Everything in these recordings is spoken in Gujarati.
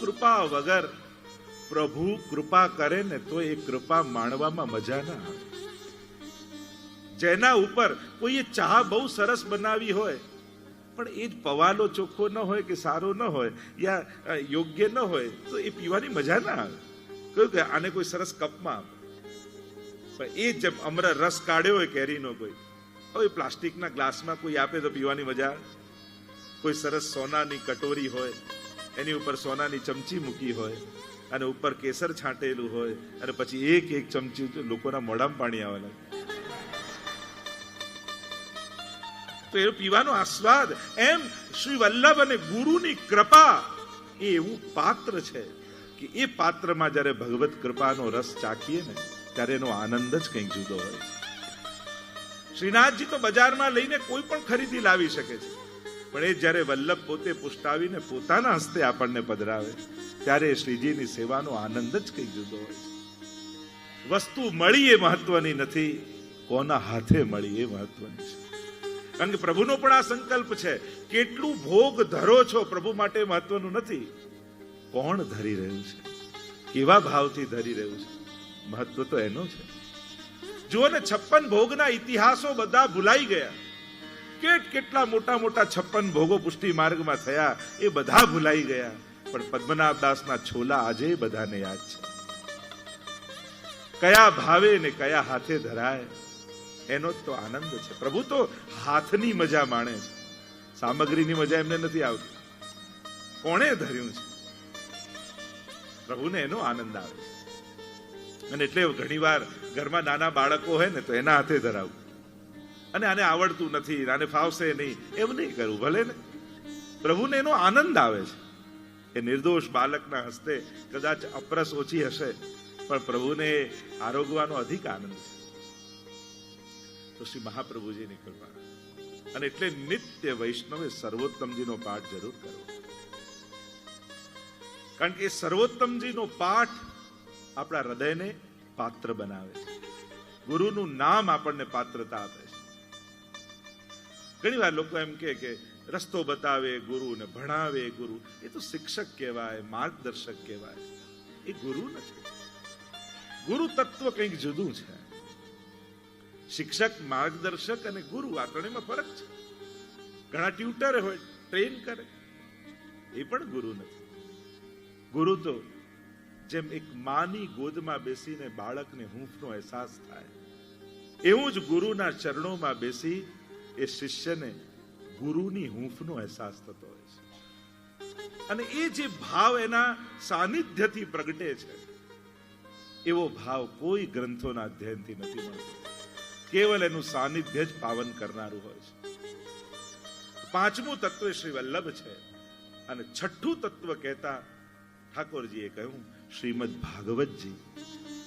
કૃપા વગર પ્રભુ કૃપા કરે ને તો એ કૃપા માણવામાં મજા ના આવે. જેના ઉપર કોઈએ ચા બહુ સરસ બનાવી હોય, પણ એ જ પવાલો ચોખ્ખો ન હોય કે સારો ન હોય, યા યોગ્ય ન હોય, તો એ પીવાની મજા ના આવે. કહ્યું કે આને કોઈ સરસ કપમાં આપે. પણ એ જેમ અમરા રસ કાઢ્યો હોય કેરીનો કોઈ, હવે પ્લાસ્ટિકના ગ્લાસમાં કોઈ આપે તો પીવાની મજા આવે? કોઈ સરસ સોનાની કટોરી હોય એની ઉપર સોનાની ચમચી મૂકી હોય અને ઉપર કેસર છાંટેલું હોય અને પછી એક એક ચમચી લોકોના મોઢામાં પાણી આવે તો એ પીવાનો આસ્વાદ એમ શ્રી વલ્લભ અને ગુરુની કૃપા એ એવું પાત્ર છે કે એ પાત્રમાં જ્યારે ભગવત કૃપાનો રસ ચાખીએ ને, ત્યારે એનો આનંદ જ કંઈક જુદો હોય છે. શ્રીનાથજી તો બજારમાં લઈને કોઈ પણ ખરીદી લાવી શકે છે. પણ એ જ્યારે વલ્લભ પોતે પુષ્ટાવીને પોતાના હસ્તે આપણને પધરાવે, ત્યારે શ્રીજીની સેવાનો આનંદ જ કંઈક જુદો હોય વસ્તુ મળી એ મહત્વની નથી, કોના હાથે મળી એ મહત્વની છે. કારણ કે પ્રભુનો પણ આ સંકલ્પ છે, કેટલું ભોગ ધરો છો પ્રભુ માટે મહત્વનું નથી. કોણ ધરી રહ્યું છે? કેવા ભાવથી ધરી રહ્યું છે? મહત્વ તો એનો છે. જુઓ ને, છપ્પન ભોગના ઇતિહાસો બધા ભૂલાઈ ગયા. કેટ કેટલા મોટા મોટા છપ્પન ભોગો પુષ્ટિ માર્ગમાં થયા એ બધા ભૂલાઈ ગયા. પણ પદ્મનાભ દાસના છોલા આજે બધાને યાદ છે. કયા ભાવે ને કયા હાથે ધરાય, એનો જ તો આનંદ છે. પ્રભુ તો હાથની મજા માણે છે. સામગ્રીની મજા એમને નથી આવતી. કોણે ધર્યું છે? પ્રભુને એનો આનંદ આવે છે. અને એટલે ઘણીવાર ઘરમાં નાના બાળકો હોય ને તો એના હાથે ધરાવવું અને આને આવડતું નથી, આને ફાવશે નહીં. એમ નહીં કરવું ભલે ને. પ્રભુને એનો આનંદ આવે છે. એ નિર્દોષ બાલકના હસ્તે કદાચ અપરસ ઓછી હશે, પણ પ્રભુને આરોગવાનો અધિક આનંદ છે. તો શ્રી મહાપ્રભુજીની કૃપા અને એટલે નિત્ય વૈષ્ણવે સર્વોત્તમજીનો પાઠ જરૂર કરવો કારણ કે એ સર્વોત્તમજીનો પાઠ આપણા હૃદયને પાત્ર બનાવે છે. ગુરુનું નામ આપણને પાત્રતા આપે છે ઘણી વાર લોકો એમ કહે કે રસ્તો બતાવે ગુરુ ને ભણાવે ગુરુ. એ તો શિક્ષક કહેવાય, માર્ગદર્શક કહેવાય. એ ગુરુ નથી. ગુરુ તત્વ કંઈક જુદું છે. શિક્ષક, માર્ગદર્શક અને ગુરુ આ ત્રણેયમાં ફરક છે. ઘણા ટ્યુટર હોય, ટ્રેન કરે. એ પણ ગુરુ નથી. ગુરુ તો જેમ એક માની ગોદમાં બેસીને બાળકને હૂંફનો અહેસાસ થાય, એવું જ ગુરુના ચરણોમાં બેસી એ શિષ્યને ગુરુની હૂંફનો અહેસાસ થતો હોય છે. અને એ જે ભાવ એના સાનિધ્યથી પ્રગટે છે, એવો ભાવ કોઈ ગ્રંથોના અધ્યયનથી નથી મળતો. કેવલ એનું સાનિધ્ય જ પાવન કરનારું હોય છે. પાંચમું તત્વ શ્રી વલ્લભ છે અને છઠ્ઠું તત્વ કહેતા ઠાકોરજીએ કહ્યું, શ્રીમદ ભાગવતજી,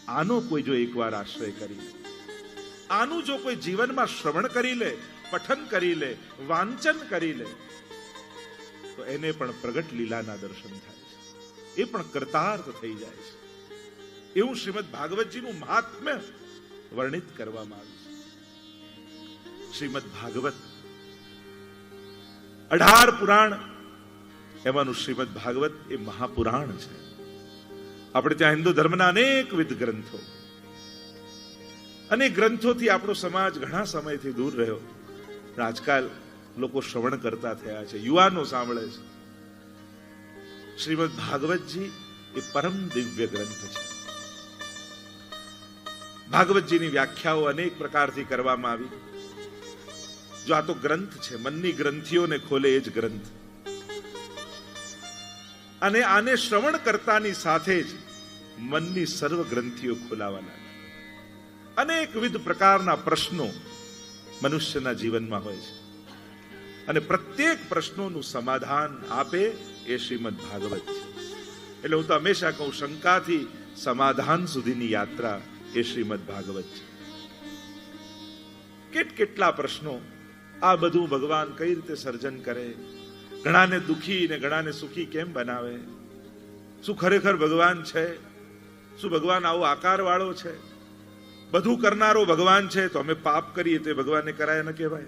આનો કોઈ જો એકવાર આશ્રય કરી આનું જો કોઈ જીવનમાં શ્રવણ કરી લે પઠન કરી લે, વાંચન કરી લે, તો એને પણ પ્રગટ લીલાના દર્શન થાય છે. એ પણ કરતાર્થ થઈ જાય છે. એવું શ્રીમદ ભાગવતજીનું મહાત્મ્ય વર્ણિત કરવામાં આવ્યું છે. શ્રીમદ ભાગવત, અઢાર પુરાણ, એમાંનું શ્રીમદ ભાગવત એ મહાપુરાણ છે. આપણે ત્યાં હિન્દુ ધર્મના અનેકવિધ ગ્રંથો. અને ગ્રંથોથી આપણો સમાજ ઘણા સમયથી દૂર રહ્યો. આજકાલ લોકો શ્રવણ કરતા થયા છે, યુવાનો સાંભળે છે. શ્રીમદ ભાગવતજી એ પરમ દિવ્ય ગ્રંથ છે. ભાગવતજીની વ્યાખ્યાઓ અનેક પ્રકારથી કરવામાં આવી. જો આ તો ગ્રંથ છે, મનની ગ્રંથિઓને ખોલે એ જ ગ્રંથ. અને આને શ્રવણ કરતાની સાથે જ મનની સર્વ ગ્રંથિઓ ખોલાવા અનેકવિધ પ્રકારના પ્રશ્નો મનુષ્યના જીવનમાં હોય છે. અને પ્રત્યેક પ્રશ્નોનું સમાધાન આપે એ શ્રીમદ ભાગવત છે. એટલે હું તો હંમેશા કહું, શંકાથી સમાધાન સુધીની યાત્રા એ શ્રીમદ ભાગવત છે. કેટ કેટલા પ્રશ્નો આ બધું ભગવાન કઈ રીતે સર્જન કરે? ઘણાને દુખી ને ઘણાને સુખી કેમ બનાવે? શું ખરેખર ભગવાન છે? શું ભગવાન આવો આકાર વાળો છે? બધું કરનારો ભગવાન છે, તો અમે પાપ કરીએ તો ભગવાનને કરાય ન કહેવાય.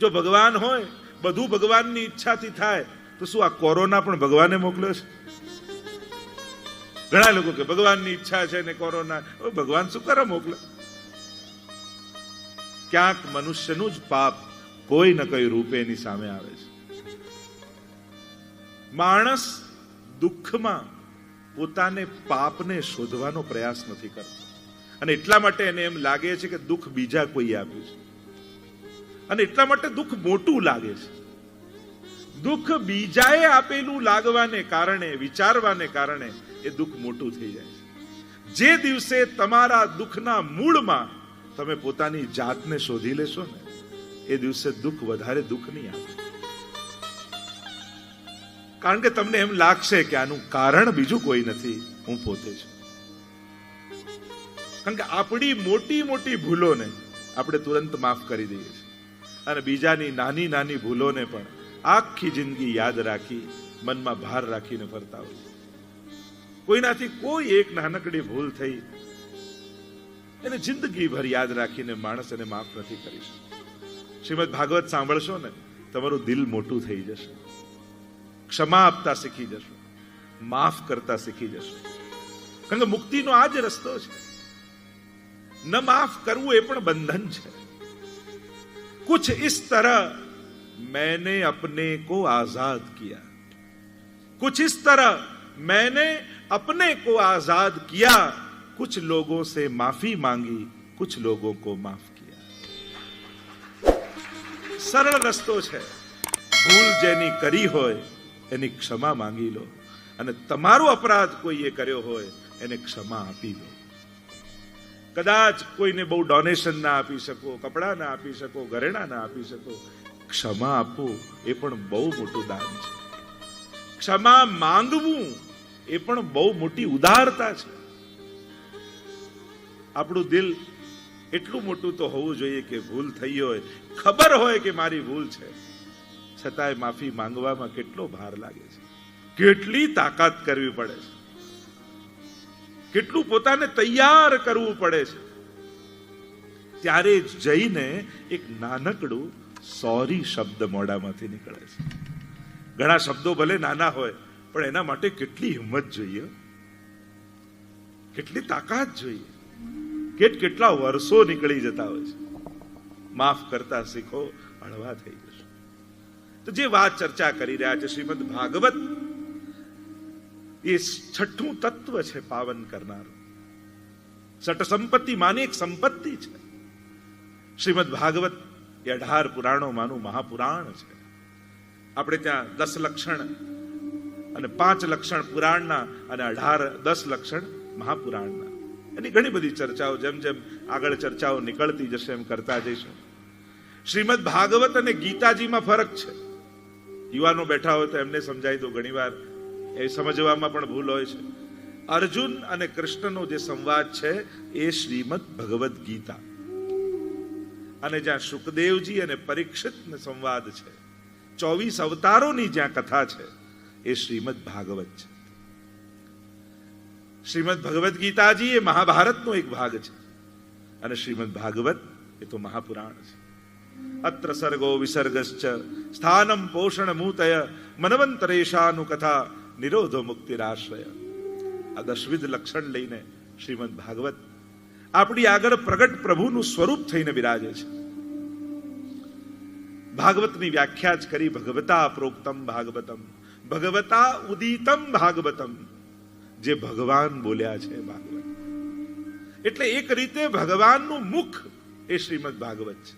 જો ભગવાન હોય, બધું ભગવાનની ઈચ્છાથી થાય, તો શું આ કોરોના પણ ભગવાને મોકલ્યો છે? ઘણા લોકો કે ભગવાનની ઈચ્છા છે ને કોરોના. ભગવાન શું કરે મોકલે? ક્યાંક મનુષ્યનું જ પાપ કોઈ ન કોઈ રૂપે એની સામે આવે છે. માણસ દુઃખમાં પોતાને પાપને શોધવાનો પ્રયાસ નથી કરતો. અને એટલા માટે એને એમ લાગે છે કે દુઃખ બીજા કોઈ આપ્યું છે. અને એટલા માટે દુઃખ મોટું લાગે છે. દુઃખ બીજાએ આપેલું લાગવાને કારણે, વિચારવાને કારણે એ દુઃખ મોટું થઈ જાય છે. જે દિવસે તમારા દુઃખના મૂળમાં તમે પોતાની જાતને શોધી લેશો ને, એ દિવસે દુઃખ વધારે દુઃખ નહીં આપે કારણ કે તમને એમ લાગશે કે આનું કારણ બીજું કોઈ નથી, હું પોતે છું. કારણ કે આપણી મોટી મોટી ભૂલોને આપણે તુરંત માફ કરી દઈએ છીએ. અને બીજાની નાની નાની ભૂલોને પણ આખી જિંદગી યાદ રાખી, મનમાં ભાર રાખીને ફરતા હોય કોઈનાથી કોઈ એક નાનકડી ભૂલ થઈ, એને જિંદગીભર યાદ રાખીને માણસ એને માફ નથી કરી શકતો. શ્રીમદ ભાગવત સાંભળશો ને, તમારું દિલ મોટું થઈ જશે. ક્ષમા આપતા શીખી જશો. માફ કરતા શીખી જશો. કારણ કે મુક્તિનો આ જ રસ્તો છે. ન માફ કરવું એ પણ બંધન છે कुछ इस तरह मैंने अपने को आजाद किया कुछ इस तरह मैंने अपने को आजाद किया कुछ लोगों से माफी मांगी कुछ लोगों को माफ किया સરળ રસ્તો છે ભૂલ જેની કરી હોય એની ક્ષમા માંગી લો અને તમારો અપરાધ કોઈએ કર્યો હોય એને ક્ષમા આપી દો કદાચ કોઈને બહુ ડોનેશન ના આપી શકો, કપડા ના આપી શકો, ઘરેણા ના આપી શકો. ક્ષમા આપવું એ પણ બહુ મોટું દાન છે. ક્ષમા માંગવું એ પણ બહુ મોટી ઉદારતા છે. આપણું દિલ એટલું મોટું તો હોવું જોઈએ કે ભૂલ થઈ હોય. ખબર હોય કે મારી ભૂલ છે. છતાંય માફી માંગવામાં કેટલો ભાર લાગે છે. કેટલી તાકાત કરવી પડે છે. કેટલું પોતાને તૈયાર કરવું પડે છે. ત્યારે જઈને એક નાનકડું સોરી શબ્દ મોઢામાંથી નીકળે છે. ઘણા શબ્દો ભલે નાના હોય, પણ એના માટે કેટલી હિંમત જોઈએ. કેટલી તાકાત જોઈએ. કેટ કેટલા વર્ષો નીકળી જતા હોય છે. માફ કરતા શીખો, હળવા થઈ જશો. તો જે વાત ચર્ચા કરી રહ્યા છે, શ્રીમદ ભાગવત એ છઠ્ઠું તત્વ છે પાવન કરનારું. સટ સંપત્તિ માની એક સંપત્તિ છે. શ્રીમદ ભાગવત એ અઢાર પુરાણોમાંનું મહાપુરાણ છે. આપણે ત્યાં દસ લક્ષણ અને પાંચ લક્ષણ પુરાણના અને અઢાર દસ લક્ષણ મહાપુરાણના. એની ઘણી બધી ચર્ચાઓ, જેમ જેમ આગળ ચર્ચાઓ નીકળતી જશે એમ કરતા જઈશું. શ્રીમદ ભાગવત અને ગીતાજીમાં ફરક છે. યુવાનો બેઠા હોય તો એમને સમજાવી દો ઘણીવાર એ સમજવામાં પણ ભૂલ હોય છે. અર્જુન અને કૃષ્ણનો જે સંવાદ છે, એ શ્રીમદ ભગવદ્ ગીતા. અને જ્યાં સુખદેવજી અને પરીક્ષિત સંવાદ છે, ચોવીસ અવતારોની જ્યાં કથા છે, એ શ્રીમદ ભાગવત છે. શ્રીમદ ભગવદ્ ગીતાજી એ મહાભારતનો એક ભાગ છે. અને શ્રીમદ ભાગવત એ તો મહાપુરાણ છે. અત્ર સર્ગો વિસર્ગશ્ચ, સ્થાનમ પોષણ મૂતય મનવંતરેશાનુ કથા નિરોધો મુક્તિરાશ્રય આ દશવિધ લક્ષણ લઈને શ્રીમદ ભાગવત આપણી આગળ પ્રગટ પ્રભુનું સ્વરૂપ થઈને બિરાજે છે. ભાગવતની વ્યાખ્યા જ કરી ભગવતા પ્રોક્તમ ભાગવતમ, ભગવતા ઉદિતમ ભાગવતમ, જે ભગવાન બોલ્યા છે ભાગવત. એટલે એક રીતે ભગવાનનું મુખ એ શ્રીમદ ભાગવત છે.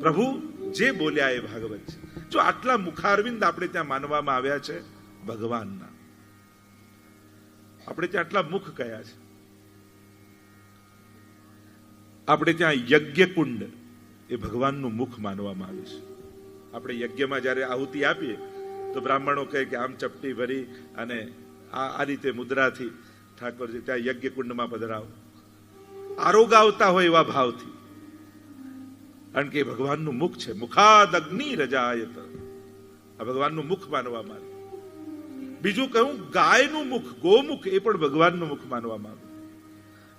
પ્રભુ જે બોલ્યા એ ભાગવત છે. જો આટલા મુખારવિંદ આપણે ત્યાં માનવામાં આવ્યા છે, ભગવાનના. આપણે ત્યાં આટલા મુખ કયા છે? આપણે ત્યાં યજ્ઞ કુંડ એ ભગવાનનું મુખ માનવામાં આવે છે. આપણે યજ્ઞમાં જ્યારે આહુતિ આપીએ, તો બ્રાહ્મણો કહે કે આમ ચપટી ભરી અને આ આ રીતે મુદ્રાથી ઠાકોરજી, ત્યાં યજ્ઞ કુંડમાં પધરાવો. આરોગ આવતા હોય એવા ભાવથી. કારણ કે ભગવાનનું મુખ છે. મુખાદ અગ્નિ રજાયત. આ ભગવાનનું મુખ માનવામાં આવે. બીજું કહું, ગાયનું મુખ, ગોમુખ, એ પણ ભગવાનનું મુખ માનવામાં આવે.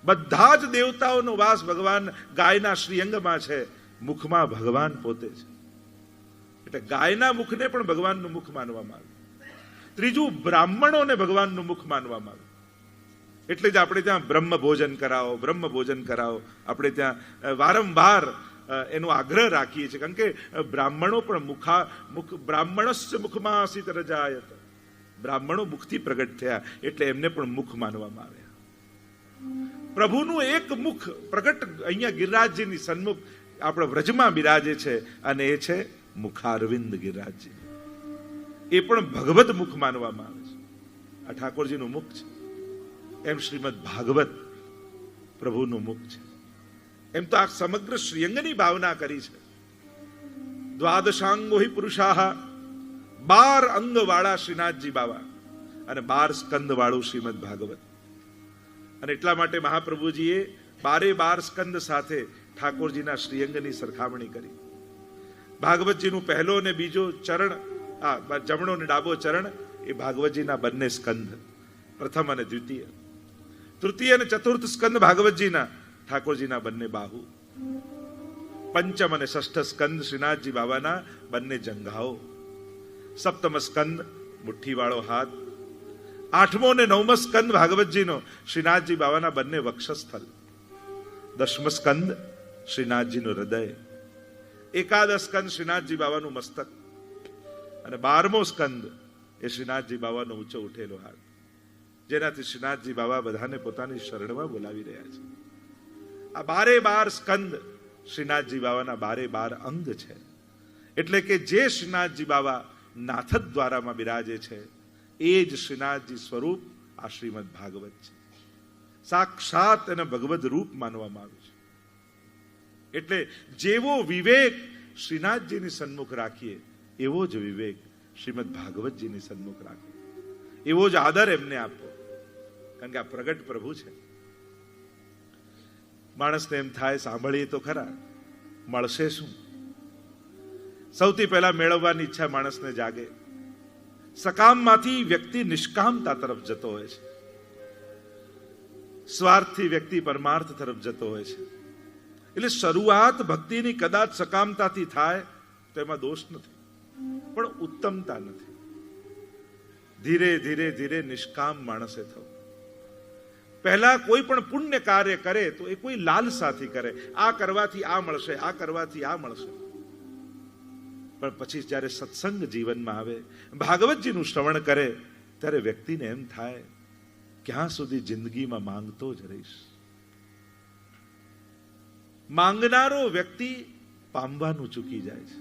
બધા જ દેવતાઓનો વાસ ભગવાન ગાયના શ્રીઅંગમાં છે. મુખમાં ભગવાન પોતે છે. એટલે ગાયના મુખને પણ ભગવાનનું મુખ માનવામાં આવ્યું ત્રીજું, બ્રાહ્મણોને ભગવાનનું મુખ માનવામાં આવ્યું એટલે જ આપણે ત્યાં બ્રહ્મ ભોજન કરાવો, બ્રહ્મ ભોજન કરાવો. આપણે ત્યાં વારંવાર એનો આગ્રહ રાખીએ છીએ. કારણ કે બ્રાહ્મણો પણ મુખા, મુખ બ્રાહ્મણસ્ય મુખમાં આસિત રજાય બ્રાહ્મણો મુખથી પ્રગટ થયા, એટલે એમને પણ મુખ માનવામાં આવ્યા. પ્રભુનું એક મુખ પ્રગટ અહીંયા ગિરિરાજજીની સન્મુખ, આપણા વ્રજમાં બિરાજે છે, અને એ છે મુખારવિંદ ગિરિરાજજી. એ પણ ભગવત મુખ માનવામાં આવે છે. આ ઠાકોરજીનું મુખ છે. એમ શ્રીમદ ભાગવત પ્રભુનું મુખ છે. એમ તો આ સમગ્ર શ્રીઅંગની ભાવના કરી છે. દ્વાદશાંગો પુરુષાહ, બાર અંગ વાળા શ્રીનાથજી બાવા અને બાર સ્કંદ વાળું શ્રીમદ ભાગવત. અને એટલા માટે મહાપ્રભુજીએ બારે બાર સ્કંદ સાથે ઠાકોરજીના શ્રીઅંગની સરખામણી કરી. ભાગવતજીનું પહેલો અને બીજો ચરણ, આ જમણો અને ડાબો ચરણ એ ભાગવતજીના બંને સ્કંદ, પ્રથમ અને દ્વિતીય. તૃતીય અને ચતુર્થ સ્કંદ ભાગવતજીના ઠાકોરજીના બંને બાહુ. પંચમ અને ષષ્ઠ સ્કંદ શ્રીનાથજી બાબાના બંને જંઘાઓ સપ્તમ સ્કંદ મુઠ્ઠીવાળો હાથ. આઠમો અને નવમ સ્કંદ ભાગવતજીનો શ્રીનાથજી બાબાના બંને વક્ષસ્થલ. દશમ સ્કંદ શ્રીનાથજીનું હૃદય. એકાદશ સ્કંદ શ્રીનાથજી બાબાનું મસ્તક. અને બારમો સ્કંદ એ શ્રીનાથજી બાબાનો ઊંચો ઉઠેલો હાથ. જેનાથી શ્રીનાથજી બાબા બધાને પોતાની શરણમાં બોલાવી રહ્યા છે. આ બારે બાર સ્કંદ શ્રીનાથજી બાબાના બારે બાર અંગ છે. એટલે કે જે શ્રીનાથજી બાબા નાથદ દ્વારામાં બિરાજે છે, એ જ શ્રીનાથજી સ્વરૂપ આ શ્રીમદ ભાગવત છે. સાક્ષાત એને ભગવદ રૂપ માનવામાં આવ્યું છે. એટલે જેવો વિવેક શ્રીનાથજીની સન્મુખ રાખીએ, એવો જ વિવેક શ્રીમદ ભાગવતજીની સન્મુખ રાખીએ. એવો જ આદર એમને આપો કારણ કે આ પ્રગટ પ્રભુ છે. માણસને એમ થાય, સાંભળીએ તો ખરા, મળશે શું? સૌથી પહેલા મેળવવાની ઈચ્છા માણસને જાગે. સકામમાંથી વ્યક્તિ નિષ્કામતા તરફ જતો હોય છે. સ્વાર્થથી વ્યક્તિ પરમાર્થ તરફ જતો હોય છે. એટલે શરૂઆત ભક્તિની કદાચ સકામતાથી થાય, તો એમાં દોષ નથી, પણ ઉત્તમતા નથી. ધીરે ધીરે ધીરે નિષ્કામ માણસે થવું. પહેલા કોઈ પણ પુણ્ય કાર્ય કરે તો એ કોઈ લાલસાથી કરે. આ કરવાથી આ મળશે, આ કરવાથી આ મળશે. પણ પછી જ્યારે સત્સંગ જીવનમાં આવે, ભાગવતજીનું શ્રવણ કરે, ત્યારે વ્યક્તિને એમ થાય, ક્યાં સુધી જિંદગીમાં માંગતો જ રહીશ? માંગનારો વ્યક્તિ પામવાનું ચૂકી જાય છે.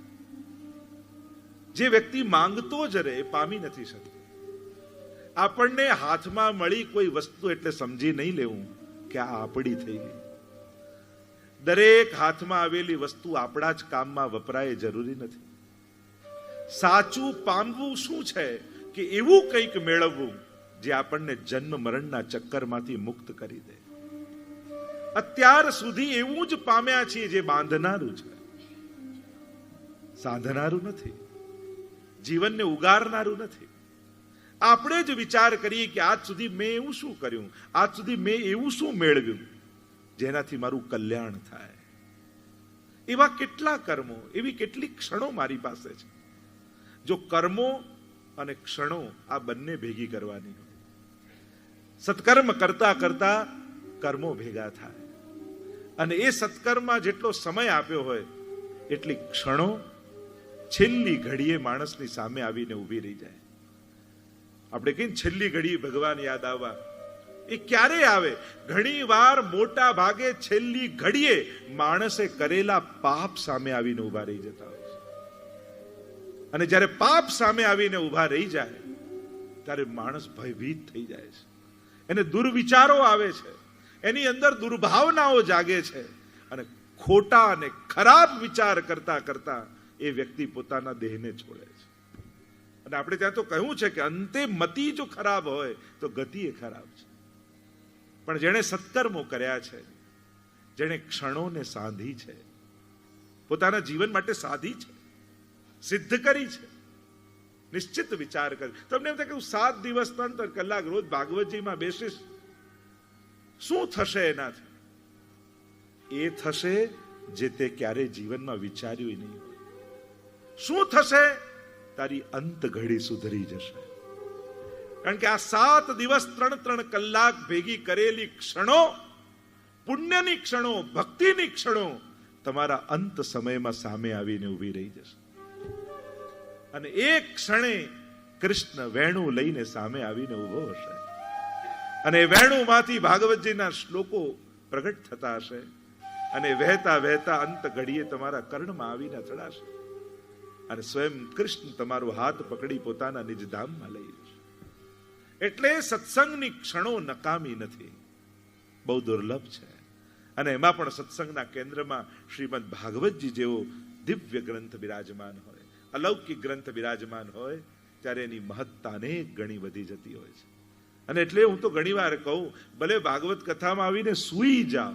જે વ્યક્તિ માંગતો જ રહે પામી નથી શકતો. આપણને હાથમાં મળી કોઈ વસ્તુ એટલે સમજી નહીં લેવું કે આ આપણી થઈ ગઈ. દરેક હાથમાં આવેલી વસ્તુ આપણા જ કામમાં વપરાય જરૂરી નથી. સાચું પામવું શું છે કે એવું કંઈક મેળવવું જે આપણને જન્મ મરણના ચક્કરમાંથી મુક્ત કરી દે. અત્યાર સુધી એવું જ પામ્યા છીએ જે બાંધનારું છે. સાધનારું નથી. જીવનને ઉગારનારું નથી. આપણે જ વિચાર કરીએ કે આજ સુધી મેં એવું શું કર્યું? આજ સુધી મેં એવું શું મેળવ્યું? જેનાથી મારું કલ્યાણ થાય. એવા કેટલા કર્મો, એવી કેટલી ક્ષણો મારી પાસે છે. જો કર્મો અને ક્ષણો આ બંને ભેગી કરવાની હોય. સત્કર્મ કરતા કરતા કર્મો ભેગા થાય. અને એ સત્કર્મમાં જેટલો સમય આપ્યો હોય, એટલી ક્ષણો છેલ્લી ઘડીએ માણસની સામે આવીને ઊભી રહી જાય. આપણે કહીએ છેલ્લી ઘડી ભગવાન યાદ આવવા. એ ક્યારે આવે? ઘણી વાર મોટા ભાગે છેલ્લી ઘડીએ માણસે કરેલા પાપ સામે આવીને ઊભા રહી જતા હોય અને જ્યારે પાપ સામે આવીને ઊભા રહી જાય, ત્યારે માણસ ભયભીત થઈ જાય છે. એને દુર્વિચારો આવે છે. એની અંદર દુર્ભાવનાઓ જાગે છે. અને ખોટા અને ખરાબ વિચાર કરતા કરતા એ વ્યક્તિ પોતાના દેહને છોડે છે. અને આપણે ત્યાં તો કહ્યું છે કે અંતે મતિ જો ખરાબ હોય, તો ગતિ એ ખરાબ છે. પણ જેણે સત્કર્મો કર્યા છે, જેણે ક્ષણોને સાધી છે, પોતાના જીવન માટે સાધી છે, સિદ્ધ કરી છે, નિશ્ચિત વિચાર કરી. તમને એમ થાય કે હું સાત દિવસ, ત્રણ કલાક રોજ ભાગવતજીમાં બેસીશ. શું થશે એનાથી? એ થશે જે તે ક્યારે જીવનમાં વિચાર્યું નહીં શું થશે? તારી અંત ઘડી સુધરી જશે. કારણ કે આ સાત દિવસ ત્રણ ત્રણ કલાક ભેગી કરેલી ક્ષણો, પુણ્યની ક્ષણો, ભક્તિની ક્ષણો તમારા અંત સમયમાં સામે આવીને ઊભી રહી જશે. અને એક ક્ષણે કૃષ્ણ વેણુ લઈને સામે આવીને ઊભો હશે. અને વેણુમાંથી ભાગવતજીના શ્લોકો પ્રગટ થતા હશે. અને વહેતા વહેતા અંત ઘડીએ તમારા કર્ણમાં આવીને અથડાશે. અને સ્વયં કૃષ્ણ તમારો હાથ પકડી પોતાના નિજ ધામમાં લઈ એટલે સત્સંગની ક્ષણો નકામી નથી. બહુ દુર્લભ છે. અને એમાં પણ સત્સંગના કેન્દ્રમાં શ્રીમદ ભાગવતજી જેવો દિવ્ય ગ્રંથ બિરાજમાન હોય, અલૌકિક ગ્રંથ બિરાજમાન હોય, ત્યારે એની મહત્તા અનેક ગણી વધી જતી હોય છે. અને એટલે હું તો ઘણી વાર કહું, ભલે ભાગવત કથામાં આવીને સૂઈ જાઓ,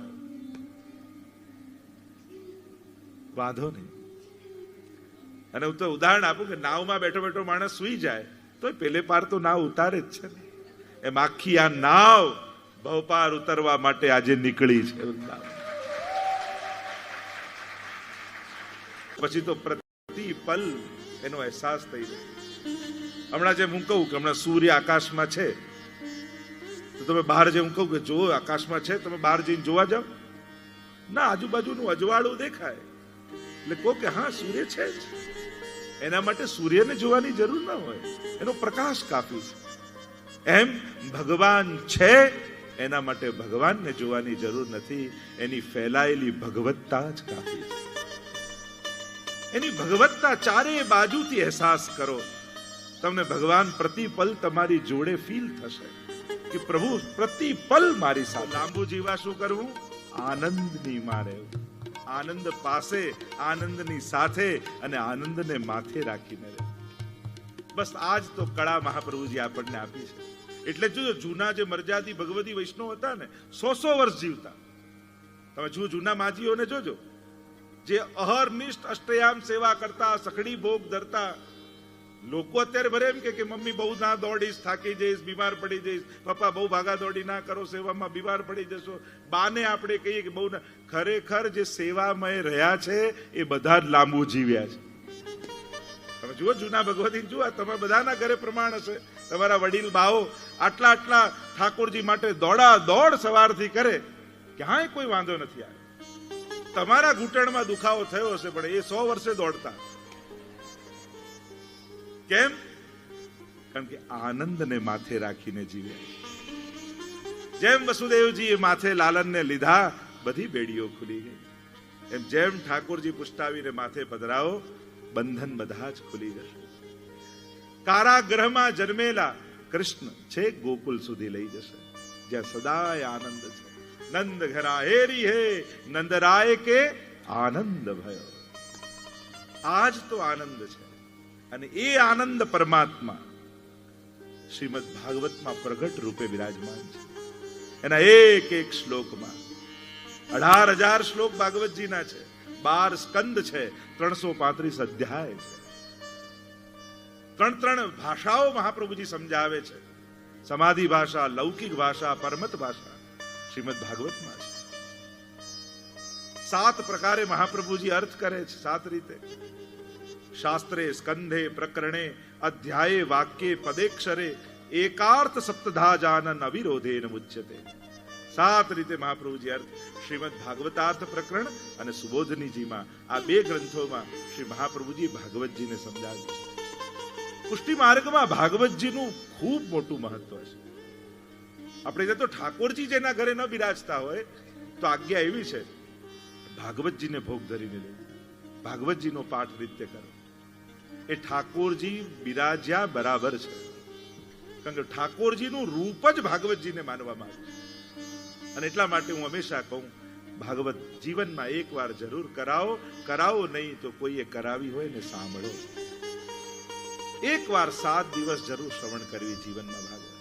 વાંધો નહીં. અને હું તો ઉદાહરણ આપું કે નાવમાં બેઠો બેઠો માણસ સૂઈ જાય તો પેલે પાર તો નાવ ઉતારે જ છે ને. એમ આખી આ નાવ ભવપાર ઉતરવા માટે આજે નીકળી છે પછી તો પ્રતિ પલ એનો અહેસાસ થઈ જાય હમણાં જેમ હું કહું કે હમણાં સૂર્ય આકાશમાં છે, તો તમે બહાર જે હું કહું કે જો આકાશમાં છે, તમે બહાર જઈને જોવા જાઓ. ના, આજુબાજુનું અજવાળું દેખાય. એટલે કહો કે હા, સૂર્ય છે જ. એના માટે સૂર્યને જોવાની જરૂર ના હોય. એનો પ્રકાશ કાફી છે. એમ ભગવાન છે એના માટે ભગવાનને જોવાની જરૂર નથી. એની ફેલાયેલી ભગવત્તા જ કાફી છે. એની ભગવત્તા ચારે બાજુથી અહેસાસ કરો. તમને ભગવાન પ્રતિપલ તમારી જોડે ફીલ થશે કે પ્રભુ પ્રતિપલ મારી સાથે લાંબુ જીવા શું કરવું? આનંદની મારે. આનંદ પાસે, આનંદની સાથે અને આનંદને માથે રાખીને રહે. બસ આજ તો કળા મહાપ્રભુજી આપણને આપી છે. એટલે જો જૂના જે મરજાદી ભગવતી વૈષ્ણવ હતા ને, સો સો વર્ષ જીવતા. તમે જો જૂના માજીઓને જોજો. જે અહર્નિષ્ઠ અષ્ટયામ સેવા કરતા, સખડી ભોગ ધરતા લોકો અત્યારે ભરે એમ કે મમ્મી બહુ ના દોડીશ, થાકી જઈશ, બીમાર પડી જઈશ, પપ્પા બહુ ભાગા દોડી ના કરો, સેવામાં બીમાર પડી જશો. બાને આપણે કહીએ કે બહુ ખરેખર જે સેવામય રહ્યા છે એ બધા જ લાંબુ જીવ્યા છે. તમે જુઓ જૂના ભગવતી, જુઓ તમે બધાના ઘરે પ્રમાણ હશે. તમારા વડીલ બાઓ આટલા આટલા ઠાકોરજી માટે દોડા દોડ સવારથી કરે. ક્યાંય કોઈ વાંધો નથી આવ્યો તમારા ઘૂંટણમાં દુખાવો થયો હશે, પણ એ સો વર્ષે દોડતા. કેમ? કારણ કે આનંદને માથે રાખીને જીવ્યા જેમ વસુદેવજી માથે લાલનને લીધા, બધી બેડીઓ ખુલી ગઈ. એમ જેમ ઠાકોરજી પુષ્ટાવીને માથે પધરાવો, બંધન બધા જ ખુલી જશે. કારાગ્રહમાં જન્મેલા કૃષ્ણ છે ગોકુલ સુધી લઈ જશે. જ્યાં સદાય આનંદ છે. નંદ ઘરા હેરી હે નંદરાય કે આનંદ ભયો. આજ તો આનંદ છે. અને એ આનંદ પરમાત્મા શ્રીમદ ભાગવતમાં પ્રગટ રૂપે વિરાજમાન છે. એના એક એક શ્લોકમાં અઢાર હજાર શ્લોક ભાગવતજીના છે, બાર સ્કંદ છે, ત્રણસો પાંત્રીસ અધ્યાય છે. ત્રણ ત્રણ ભાષાઓ મહાપ્રભુજી સમજાવે છે. સમાધિ ભાષા, લૌકિક ભાષા, પરમત ભાષા શ્રીમદ ભાગવતમાં છે. સાત પ્રકારે મહાપ્રભુજી અર્થ કરે છે, સાત રીતે. શાસ્ત્રે સ્કંધે પ્રકરણે અધ્યાયે વાક્યે પદેક્ષરે એકાર્થ સપ્તધા જાનન અવિરોધે મુચ્યતે સાત રીતે મહાપ્રભુજી અર્થ શ્રીમદ ભાગવતાર્થ પ્રકરણ અને સુબોધનીજીમાં આ બે ગ્રંથોમાં શ્રી મહાપ્રભુજી ભાગવતજીને સમજાવે છે. પુષ્ટિ માર્ગમાં ભાગવતજીનું ખૂબ મોટું મહત્વ છે. આપણે જે તો ઠાકોરજી જેના ઘરે ન બિરાજતા હોય, તો આજ્ઞા એવી છે, ભાગવતજીને ભોગ ધરીને લેવું ભાગવતજીનો પાઠ નિત્ય કરો. એ ઠાકોરજી બિરાજ્યા બરાબર છે. કારણ કે ઠાકોરજીનું રૂપ જ ભાગવતજીને માનવામાં આવે અને એટલા માટે હું હંમેશા કહું, ભાગવત જીવનમાં એકવાર જરૂર કરાવો કરાવો નહીં તો કોઈએ કરાવી હોય ને સાંભળો. એકવાર સાત દિવસ જરૂર શ્રવણ કરવી જીવનમાં ભાગવત.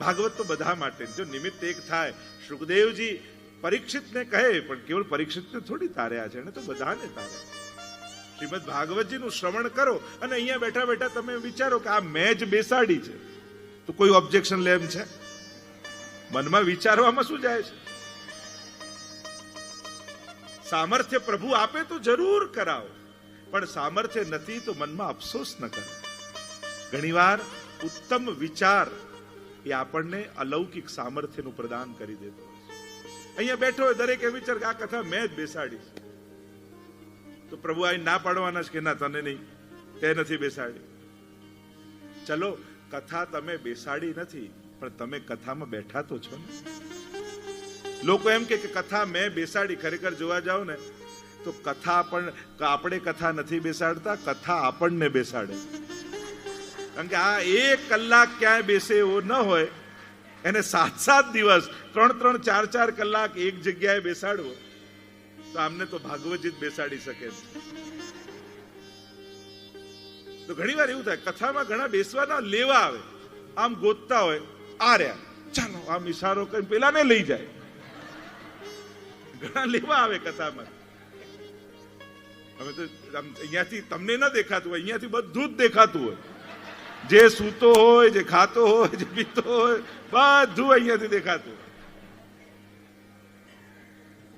ભાગવત તો બધા માટે જો નિમિત્ત એક થાય, સુખદેવજી પરીક્ષિતને કહે, પણ કેવળ પરીક્ષિતને થોડી તાર્યા છે, એને તો બધાને તાર્યા શ્રીમદ ભાગવતજીનું શ્રવણ કરો અને અહીંયા બેઠા બેઠા તમે વિચારો કે આ મેં બેસાડી છે. તો કોઈ ઓબ્જેક્શન લે એમ છે? મનમાં વિચારવામાં શું જાય છે? સામર્થ્ય પ્રભુ આપે તો જરૂર કરાવો, પણ સામર્થ્ય નથી તો મનમાં અફસોસ ન કરો. ઘણીવાર ઉત્તમ વિચાર એ આપણને અલૌકિક સામર્થ્યનું પ્રદાન કરી દેતો છે. અહીંયા બેઠો દરેક એ વિચાર કે આ કથા મેં જ બેસાડીશ તો પ્રભુ આ ના પાડવાના છે કે ના, તને નહીં. તે નથી બેસાડી. ચલો, કથા તમે બેસાડી નથી, પણ તમે કથામાં બેઠા તો છો ને. લોકો એમ કે કથા મેં બેસાડી, ખરેખર જોવા જાવ ને, તો કથા પણ આપણે કથા નથી બેસાડતા, કથા આપણને બેસાડે. કારણ કે આ એક કલાક ક્યાંય બેસે એવો ન હોય, એને સાત સાત દિવસ, ત્રણ ત્રણ ચાર ચાર કલાક એક જગ્યાએ બેસાડવો. તો આમને તો ભાગવત બેસાડી શકે છે. તો ઘણી વાર એવું થાય, કથામાં ઘણા બેસવાના લેવા આવે, આમ ગોતતા હોય, આ રહ્યા. ચાલો, આમ ઇશારો કરી પેલાને લઈ જાય. ઘણા લેવા આવે કથામાં. હવે તો અહીંયાથી તમને ન દેખાતું હોય, અહીંયાથી બધું જ દેખાતું હોય. જે સૂતો હોય, જે ખાતો હોય, જે પીતો હોય, બધું અહીંયાથી દેખાતું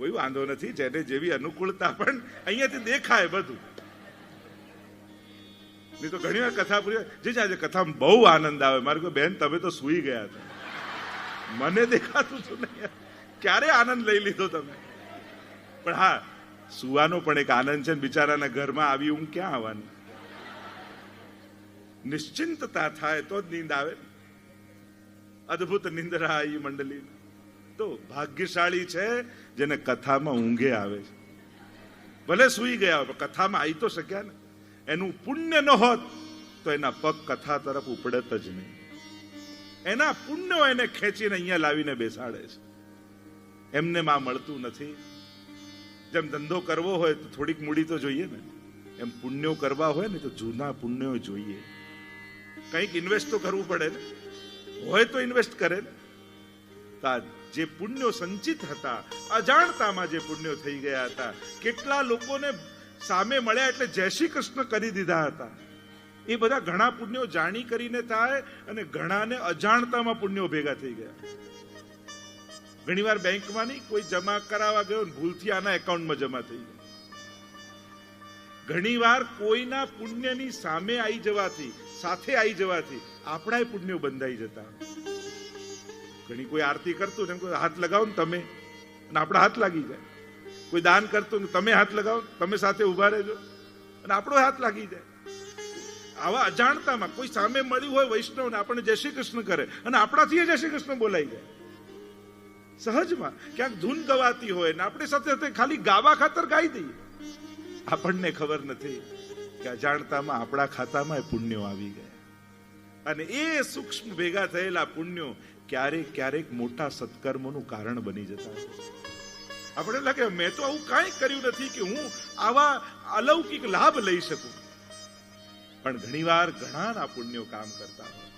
કોઈ વાંધો નથી, જેને જેવી અનુકૂળતા પણ અહીંયાથી દેખાય બધું. નહીં તો ઘણી વાર કથા પૂરી જે આજે કથામાં બહુ આનંદ આવે. મારે કોઈ બેન, તમે તો સૂઈ ગયા હતા મને દેખાતું હતું નહીં. ક્યારે આનંદ લઈ લીધો તમે? પણ હા, સુવાનો પણ એક આનંદ છે બિચારાના ઘરમાં આવી હું ક્યાં આવવાનું? નિશ્ચિંતતા થાય તો જ નીંદ આવે અદ્ભુત નિંદ્રા આવી મંડળી તો ભાગ્યશાળી છે જેને કથામાં ઊંઘે આવે છે. ભલે સૂઈ ગયા પણ કથામાં આવી તો શક્યા ને. એનું પુણ્ય ન હોત, તો એના પગ કથા તરફ ઉપડત જ નહીં. એના પુણ્યો એને ખેંચીને અહીંયા લાવીને બેસાડે છે. એમને માં મળતું નથી. જેમ ધંધો કરવો હોય, તો થોડીક મૂડી તો જોઈએ ને. એમ પુણ્યો કરવા હોય ને, તો જૂના પુણ્યો જોઈએ. કંઈક ઇન્વેસ્ટ તો કરવું પડે ને. હોય તો ઇન્વેસ્ટ કરે ને. આ જે પુણ્યો સંચિત હતા, અજાણતામાં જે પુણ્યો થઈ ગયા હતા, કેટલા લોકોને સામે મળ્યા એટલે જય શ્રી કૃષ્ણ કરી દીધા હતા. એ બધા ઘણા પુણ્યો જાણી કરીને થાય અને ઘણાને અજાણતામાં પુણ્યો ભેગા થઈ ગયા. ઘણીવાર બેંકમાં નહીં, કોઈ જમા કરાવવા ગયો ને ભૂલથી આના એકાઉન્ટમાં જમા થઈ ગયા. ઘણીવાર કોઈના પુણ્યની સામે આવી જવાથી, સાથે આવી જવાથી આપણા પુણ્યો બંધાઈ જતા. ઘણી કોઈ આરતી કરતું ને એમ હાથ લગાવો ને તમે. અને આપણા હાથ લાગી જાય. કોઈ દાન કરતું ને તમે હાથ લગાવો તમે સાથે ઊભા રહેજો. અને આપણો હાથ લાગી જાય. આવા અજાણતામાં કોઈ સામે મળ્યું હોય વૈષ્ણવ ને આપણને જય શ્રી કૃષ્ણ કરે અને આપણાથી જય શ્રી કૃષ્ણ બોલાઈ જાય. સહજમાં ક્યાંક ધૂન ગવાતી હોય ને આપણે સાથે સાથે ખાલી ગાવા ખાતર ગાઈ દઈએ. આપણને ખબર નથી કે અજાણતામાં આપણા ખાતામાં પુણ્યો આવી ગયા. અને એ સૂક્ષ્મ ભેગા થયેલા પુણ્યો ક્યારેક ક્યારેક મોટા સત્કર્મોનું કારણ બની જતા આપણે લાગે, મેં તો આવું કાંઈ કર્યું નથી કે હું આવા અલૌકિક લાભ લઈ શકું. પણ ઘણીવાર ઘણાના પુણ્યો કામ કરતા હોય.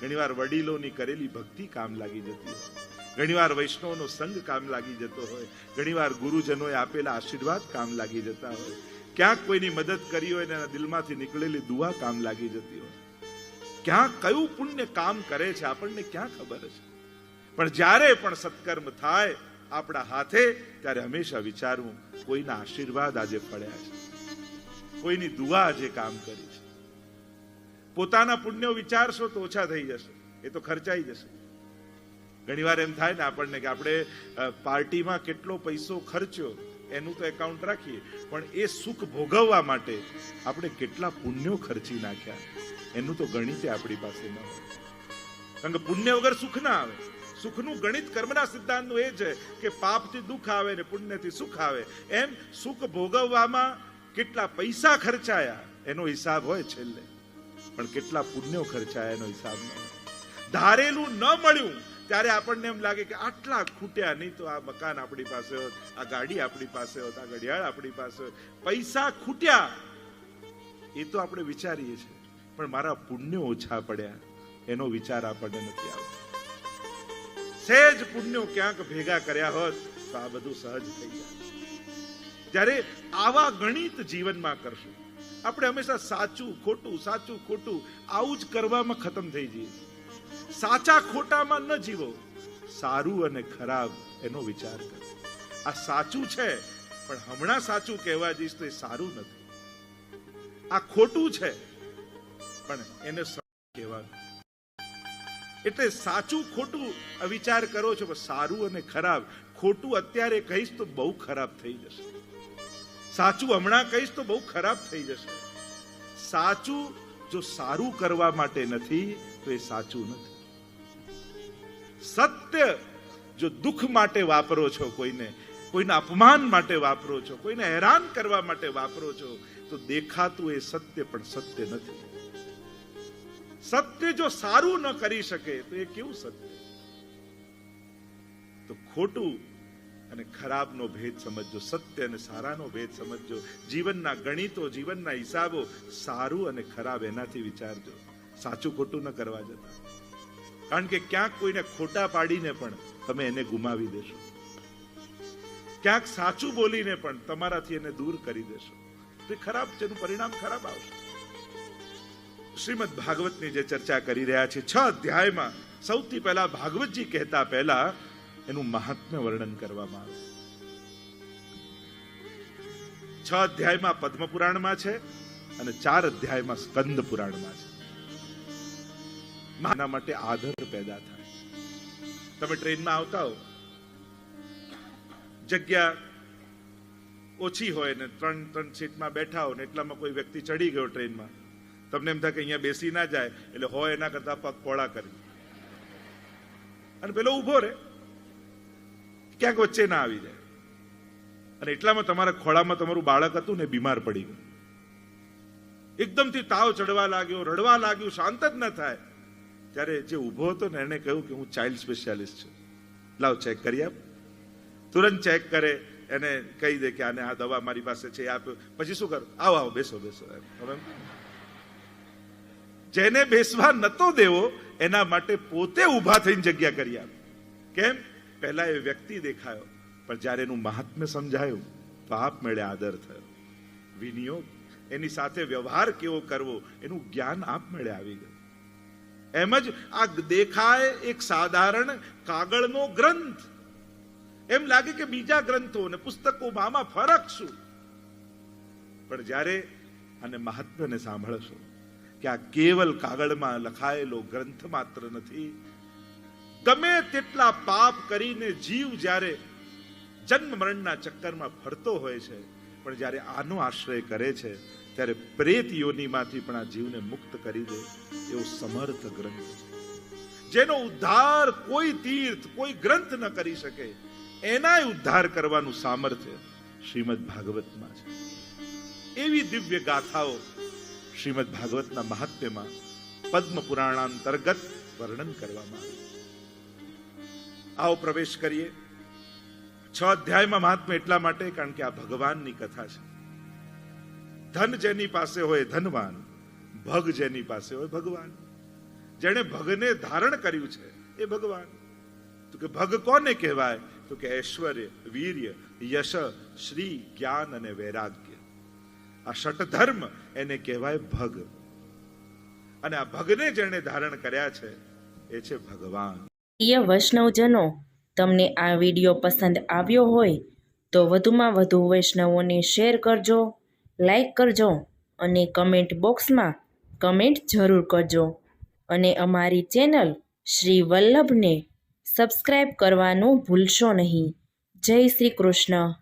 ઘણીવાર વડીલોની કરેલી ભક્તિ કામ લાગી જતી હોય. ઘણીવાર વૈષ્ણવનો સંગ કામ લાગી જતો હોય. ઘણીવાર ગુરુજનોએ આપેલા આશીર્વાદ કામ લાગી જતા હોય. ક્યાંક કોઈની મદદ કરી હોય ને એના દિલમાંથી નીકળેલી દુઆ કામ લાગી જતી હોય. ક્યાં કયું પુણ્ય કામ કરે છે આપણને ક્યાં ખબર છે? પણ જ્યારે પણ સત્કર્મ થાય આપણા હાથે, ત્યારે હંમેશા વિચારવું, કોઈના આશીર્વાદ આજે પડ્યા છે. કોઈની દુઆ આજે કામ કરી છે. પોતાના પુણ્યો વિચારશો તો ઓછા થઈ જશે, એ તો ખર્ચાઈ જશે. ઘણીવાર એમ થાય ને આપણને કે આપણે પાર્ટીમાં કેટલો પૈસો ખર્ચ્યો, એનું તો એકાઉન્ટ રાખીએ, પણ એ સુખ ભોગવવા માટે આપણે કેટલા પુણ્યો ખર્ચી નાખ્યા. એનું તો ગણિત આપણી પાસે ન હોય. કારણ કે પુણ્ય વગર સુખ ના આવે. સુખનું ગણિત કર્મના સિદ્ધાંતનું એ છે કે પાપથી દુઃખ આવે ને પુણ્યથી સુખ આવે. એમ સુખ ભોગવવામાં કેટલા પૈસા ખર્ચાયા એનો હિસાબ હોય છેલ્લે. પણ કેટલા પુણ્યો ખર્ચાયા એનો હિસાબ ન ધારેલું ન મળ્યું ત્યારે આપણને એમ લાગે કે આટલા ખૂટ્યા નહીં તો આ મકાન આપણી પાસે હોત, આ ગાડી આપણી પાસે હોત, આ ઘડિયાળ આપણી પાસે હોત. પૈસા ખૂટ્યા. એ તો આપણે વિચારીએ છીએ. પણ મારા પુણ્યો ઓછા પડ્યા. એનો વિચાર આપણને નથી આવતો. સહેજ પુણ્યો ક્યાંક ભેગા કર્યા હોત તો આ બધું સહજ થઈ જાય. જ્યારે આવા ગણિત જીવનમાં કરશું. આપણે હંમેશા સાચું, ખોટું સાચું, ખોટું આવું જ કરવામાં ખતમ થઈ જઈએ. સાચા ખોટામાં ન જીવો. સારું અને ખરાબ એનો વિચાર કરો. આ સાચું છે, પણ હમણાં સાચું કહેવા જઈશ તો એ સારું નથી. આ ખોટું છે પણ એને કહેવાનું. એટલે સાચું ખોટું વિચાર કરો છો સારું અને ખરાબ. ખોટું અત્યારે કહીશ તો બહુ ખરાબ થઈ જશે. સાચું હમણાં કહીશ તો બહુ ખરાબ થઈ જશે. સાચું જો સારું કરવા માટે નથી, તો એ સાચું નથી. સત્ય જો દુઃખ માટે વાપરો છો કોઈને કોઈને અપમાન માટે વાપરો છો, કોઈને હેરાન કરવા માટે વાપરો છો, તો દેખાતું એ સત્ય પણ સત્ય નથી. સત્ય જો સારું ન કરી શકે, તો એ કેવું સત્ય? તો ખોટું અને ખરાબનો ભેદ સમજજો, સત્ય અને સારાનો ભેદ સમજજો. જીવનના ગણિતો, જીવનના હિસાબો સારું અને ખરાબ એનાથી વિચારજો. સાચું ખોટું ન કરવા જતા. કારણ કે ક્યાંક કોઈને ખોટા પાડીને પણ તમે એને ગુમાવી દેશો. ક્યાંક સાચું બોલીને પણ તમારાથી એને દૂર કરી દેશો. તો ખરાબ જેનું પરિણામ ખરાબ આવશે. શ્રીમદ ભાગવતની જે ચર્ચા કરી રહ્યા છે, છ અધ્યાયમાં સૌથી પહેલા ભાગવતજી કહેતા પહેલા એનું મહાત્મ્ય વર્ણન કરવામાં આવે. છ અધ્યાયમાં પદ્મ પુરાણમાં છે અને ચાર અધ્યાયમાં સ્કંદ પુરાણમાં છે. માના માટે આદર પેદા થાય. તમે ટ્રેનમાં આવતા હો. જગ્યા ઓછી હોય ને ત્રણ ત્રણ સીટમાં બેઠા હો ને એટલામાં કોઈ વ્યક્તિ ચડી ગયો ટ્રેનમાં. તમને એમ થાય કે અહીંયા બેસી ના જાય, એટલે હોય એના કરતા પગ પોળા કરી. અને પેલો ઊભો રે. ક્યાંક વચ્ચે ના આવી જાય. અને એટલામાં તમારા ખોળામાં તમારું બાળક હતું ને બીમાર પડી ગયું. એકદમથી તાવ ચડવા લાગ્યો, રડવા લાગ્યું, શાંત જ ન થાય. ત્યારે જે ઊભો હતો ને એને કહ્યું કે હું ચાઇલ્ડ સ્પેશિયાલિસ્ટ છું. લાવ ચેક કરી આપ. તુરંત ચેક કરે, એને કહી દે કે આને આ દવા મારી પાસે છે આપ્યો પછી શું કરો? આવો આવો, બેસો બેસો. એમ. જેને બેસવા નતો દેવો, એના માટે પોતે ઊભા થઈને જગ્યા કરી આપી. કેમ? પહેલા એ વ્યક્તિ દેખાયો, પણ જ્યારે એનું મહાત્મ્ય સમજાયું તો આપમેળે આદર થયો. વિનિયોગ, એની સાથે વ્યવહાર કેવો કરવો, એનું જ્ઞાન આપમેળે આવી ગયું. એમ જ આ દેખાય એક સાધારણ કાગળનો ગ્રંથ. એમ લાગે કે બીજા ગ્રંથો અને પુસ્તકોમાં આમાં ફરક શું? પણ જ્યારે આને મહાત્મ્યને સાંભળશો કે આ કેવલ કાગળમાં લખાયેલો ગ્રંથ માત્ર નથી. ગમે તેટલા પાપ કરીને જીવ જ્યારે જન્મ મરણના ચક્કરમાં ફરતો હોય છે, પણ જ્યારે આનો આશ્રય કરે છે, ત્યારે પ્રેત યોનીમાંથી પણ આ જીવને મુક્ત કરી દે એવો સમર્થ ગ્રંથ છે. જેનો ઉદ્ધાર કોઈ તીર્થ, કોઈ ગ્રંથ ન કરી શકે, એનાય ઉદ્ધાર કરવાનું સામર્થ્ય શ્રીમદ ભાગવતમાં છે. એવી દિવ્ય ગાથાઓ શ્રીમદ ભાગવતના મહાત્મ્યમાં પદ્મ પુરાણાંતર્ગત વર્ણન કરવામાં આવે પ્રવેશ કરીએ. છ અધ્યાયમાં મહાત્મ્ય એટલા માટે, કારણ કે આ ભગવાનની કથા છે. ધન જેની પાસે હોય ધનવાન, ભગ જેની પાસે હોય ભગવાન. જેણે ભગને ધારણ કર્યું છે, એ ભગવાન. તો કે ભગ કોને કહેવાય? તો કે ઐશ્વર્ય, વીર્ય, યશ, શ્રી, જ્ઞાન અને વૈરાગ્ય. આ ષટધર્મ એને કહેવાય ભગ. અને આ ભગને જેણે ધારણ કર્યા છે, એ છે ભગવાન. પ્રિય વૈષ્ણવજનો, તમને આ વીડિયો પસંદ આવ્યો હોય, તો વધુમાં વધુ વૈષ્ણવોને શેર કરજો, લાઈક કરજો, અને કમેન્ટ બોક્સમાં કમેન્ટ જરૂર કરજો. અને અમારી ચેનલ શ્રી વલ્લભને સબસ્ક્રાઈબ કરવાનું ભૂલશો નહીં. જય શ્રી કૃષ્ણ.